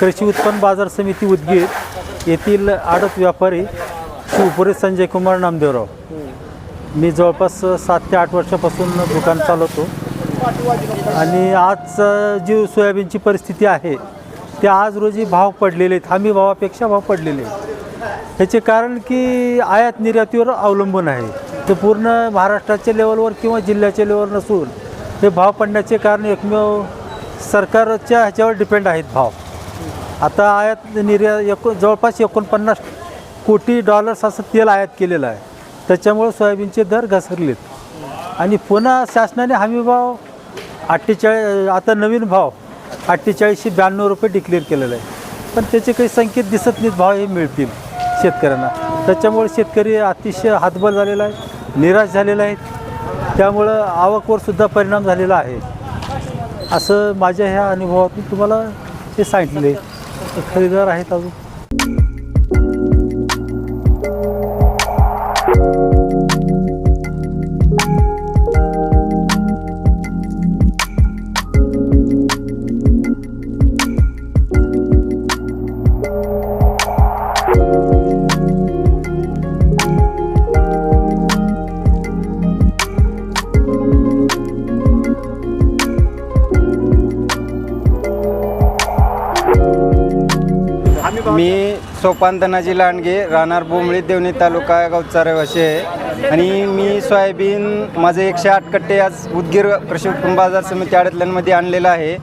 कृषी उत्पन्न बाजार समिती उदगीर येथील आडत व्यापारी शिवपुरी संजय कुमार नामदेवराव. मी जवळपास सात ते आठ वर्षापासून दुकान चालवतो. आणि आज जी सोयाबीनची परिस्थिती आहे ते आज रोजी भाव पडलेले आहेत. हमी भावापेक्षा भाव पडलेले आहेत. ह्याचे कारण की आयात निर्यातीवर अवलंबून आहे. ते पूर्ण महाराष्ट्राच्या लेवलवर किंवा जिल्ह्याच्या लेवलवर नसून हे भाव पडण्याचे कारण एकमेव सरकारच्या ह्याच्यावर डिपेंड आहेत भाव. आता आयात निर्या एकूण जवळपास एकोणपन्नास कोटी डॉलर्स असं तेल आयात केलेलं आहे. त्याच्यामुळे सोयाबीनचे दर घसरलेत. आणि पुन्हा शासनाने हमी भाव अठ्ठेचाळीस आता नवीन भाव अठ्ठेचाळीसशे ब्याण्णव रुपये डिक्लेअर केलेला आहे. पण त्याचे काही संकेत दिसत नाहीत भाव हे मिळतील शेतकऱ्यांना. त्याच्यामुळे शेतकरी अतिशय हातबल झालेला आहे निराश झालेला आहे. त्यामुळं आवकवर सुद्धा परिणाम झालेला आहे. असं माझ्या ह्या अनुभवातून तुम्हाला हे सांगितले खरेदीदार आहेत अजून. मी सोपान लांडगे राहणार बोंबळी देवणी तालुका गावचा रहिवासी आहे. आणि मी सोयाबीन माझे एकशे आठ कट्टे आज उदगीर कृषी उत्पन्न बाजार समिती आडतल्यांमध्ये आणलेलं आहे.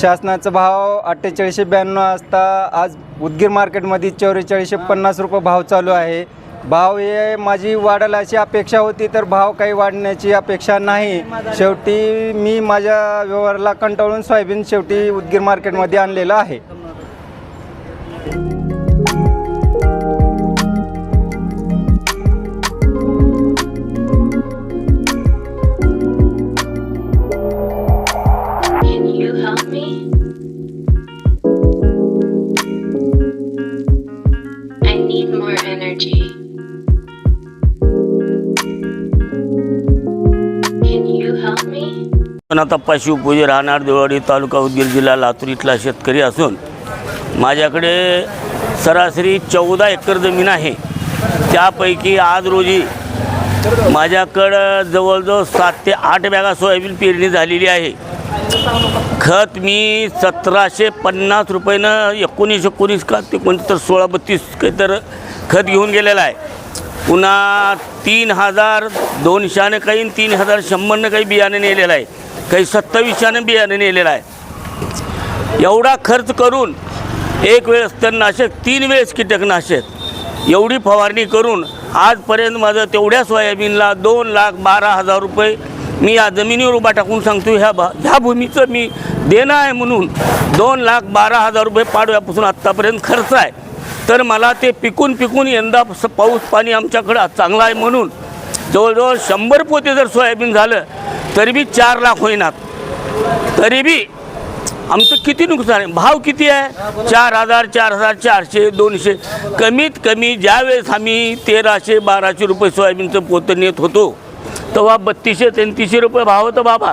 शासनाचा भाव अठ्ठेचाळीसशे ब्याण्णव असता आज उदगीर मार्केटमध्ये चौवेचाळीसशे पन्नास रुपये भाव चालू आहे. भाव हे माझी वाढायला अशी अपेक्षा होती तर भाव काही वाढण्याची अपेक्षा नाही. शेवटी मी माझ्या व्यवहाराला कंटाळून सोयाबीन शेवटी उदगीर मार्केटमध्ये आणलेलं आहे. Energy. Can you help me? राहणार देवळाडी तालुका उदगीर जिल्हा लातूर इथला शेतकरी असून माझ्याकडे सरासरी चौदा एकर जमीन आहे त्यापैकी आज रोजी माझ्याकडं जवळजवळ सात ते आठ बॅगा सोयाबीन पेरणी झालेली आहे खत मी सतराशे पन्नास रुपयानं एकोणीस एकोणीस का ते तर सोळा बत्तीस काहीतर खत घेऊन गेलेला आहे. पुन्हा तीन हजार दोनशेनं काही आणि तीन हजार शंभरनं काही बियाणं नेलेलं आहे. काही सत्तावीसशेनं बियाणं नेलेलं आहे. एवढा खर्च करून एक वेळेस तणनाशक तीन वेळेस कीटकनाशक एवढी फवारणी करून आजपर्यंत माझं तेवढ्या सोयाबीनला दोन लाख बारा हजार रुपये मी या जमिनीवर उभा टाकून सांगतो ह्या भा ह्या भूमीचं मी देणं आहे म्हणून दोन लाख बारा हजार रुपये पाडव्यापासून आत्तापर्यंत खर्च आहे. तर मला ते पिकून पिकून यंदा पाऊस पाणी आमच्याकडं चांगलं आहे म्हणून जवळजवळ शंभर पोते जर सोयाबीन झालं तरी बी चार लाख होईनात. तरी बी आमचं किती नुकसान आहे? भाव किती आहे? चार हजार चार हजार चारशे दोनशे. कमीत कमी ज्यावेळेस आम्ही तेराशे बाराशे रुपये सोयाबीनचं पोतं नेत होतो तेव्हा बत्तीसशे तेहतीसशे रुपये भाव होतं बाबा.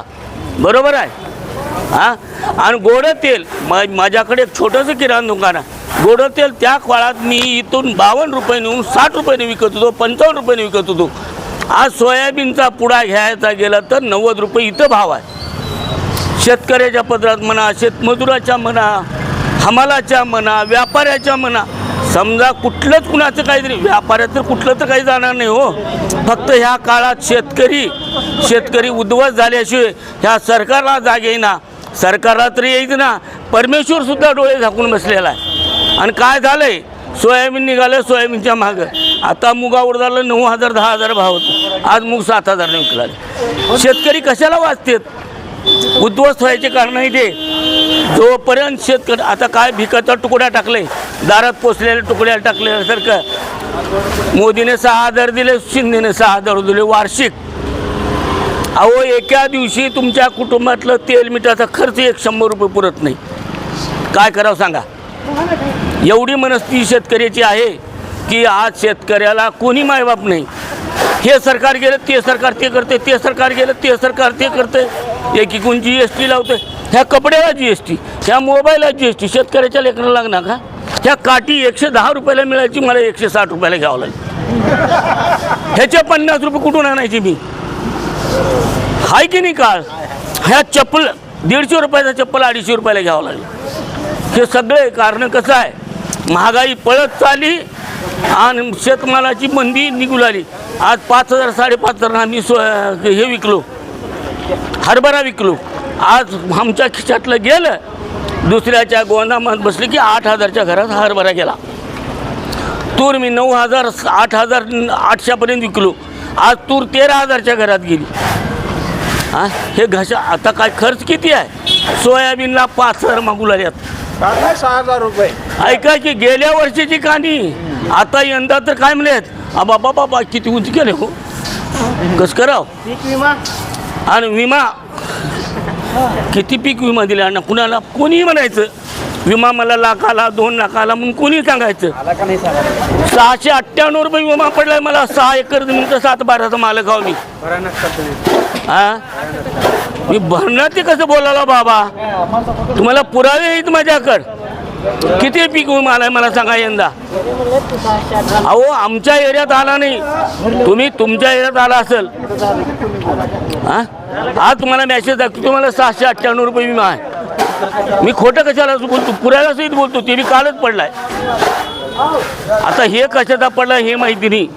बरोबर आहे? हां? आणि गोडं तेल मा माझ्याकडे एक छोटंसं किराणा दुकान आहे. गोडं तेल त्या काळात मी इथून बावन्न रुपये नेऊन साठ रुपयाने विकत होतो पंचावन्न रुपयाने विकत होतो. आज सोयाबीनचा पुडा घ्यायचा गेला तर नव्वद रुपये इथं भाव आहे. शेतकऱ्याच्या पदरात म्हणा शेतमजुराच्या म्हणा हमालाच्या म्हणा व्यापाऱ्याच्या म्हणा समजा कुठलंच कुणाचं काहीतरी व्यापाऱ्याचं कुठलं तर काही जाणार नाही हो. फक्त ह्या काळात शेतकरी शेतकरी उद्ध्वस्त झाल्याशिवाय ह्या सरकारला जाग येईना. सरकारला तरी येईच ना. परमेश्वरसुद्धा डोळे झाकून बसलेला आहे. आणि काय झालं आहे सोयाबीन निघालं सोयाबीनच्या मागं. आता मुगा उडदाला नऊ हजार दहा हजार भाव होतो. आज मूग सात हजारने विकला. शेतकरी कशाला वाचतेत? उद्ध्वस्त व्हायचे कारण आहे ते जोपर्यंत शेतकरी आता काय भिकाचा तुकड्या टाकले दारात पोचलेल्या तुकड्या टाकल्यासारखं मोदीने सहा हजार दिले शिंदेने सहा हजार दिले वार्षिक. अहो एका दिवशी तुमच्या कुटुंबातलं तेल मिठाचा खर्च एक शंभर रुपये पुरत नाही. काय करावं सांगा? एवढी मनस्थिती शेतकऱ्याची आहे की आज शेतकऱ्याला कोणी मायबाप नाही. हे सरकार गेलं ते सरकार ते करते ते सरकार गेलं ते सरकार ते करते एकीकून जी एस टी लावते ह्या कपड्याला जी एस टी ह्या मोबाईलला जी एस टी शेतकऱ्याच्या लेकराला लागणार का? ह्या काठी एकशे दहा रुपयाला मिळायची मला एकशे साठ रुपयाला घ्यावं लागेल. ह्याचे पन्नास रुपये कुठून आणायची मी? हाय की नाही काळ? ह्या चप्पल दीडशे रुपयाचा चप्पल अडीचशे रुपयाला घ्यावं लागेल. हे सगळे कारण कसं आहे? महागाई पळत चालली आणि शेतमालाची मंदी निघू लागली आज पाच हजार साडेपाच हजार आम्ही सो हे विकलो. हरभरा विकलो. आज आमच्या खिशातलं गेलं दुसऱ्याच्या गोंदामात बसले की आठ हजारच्या घरात हरभरा गेला. तूर मी नऊ हजार आठ हजार आठशेपर्यंत विकलो. आज तूर तेरा हजारच्या घरात गेली. हे? घशा आता काय खर्च किती आहे? सोयाबीनला पाच हजार मागू लागल्यात सहा हजार रुपये. ऐका की गेल्या वर्षीची कानी आता यंदा तर काय म्हणलेत? आ बाबा बाबा किती उंच केले हो? कस कराव? पीक विमा. आणि विमा? किती पीक विमा दिला? ना कुणाला? कोणीही म्हणायचं विमा मला लाखाला दोन लाखाला म्हणून कोणी सांगायचं. सहाशे अठ्ठ्याण्णव रुपये विमा पडलाय मला. सहा एकर जमीनचा सात बाराचा मालक आहो मी. हा मी भरणार ते कसं बोलायला बाबा? तुम्हाला पुरावे आहेत माझ्याकडं. किती पीक विमा आलाय मला सांगा यंदा. अहो आमच्या एरियात आला नाही. तुम्ही तुमच्या एरियात आला असेल. हा? आज तुम्हाला मेसेज दाखवतो. तुम्हाला सहाशे अठ्ठ्याण्णव रुपये विमा आहे. मी खोटं कशाला बोलतो? पुराव्यासहित बोलतो. ते मी कालच पडलाय. आता हे कशाचा पडला हे माहिती नाही.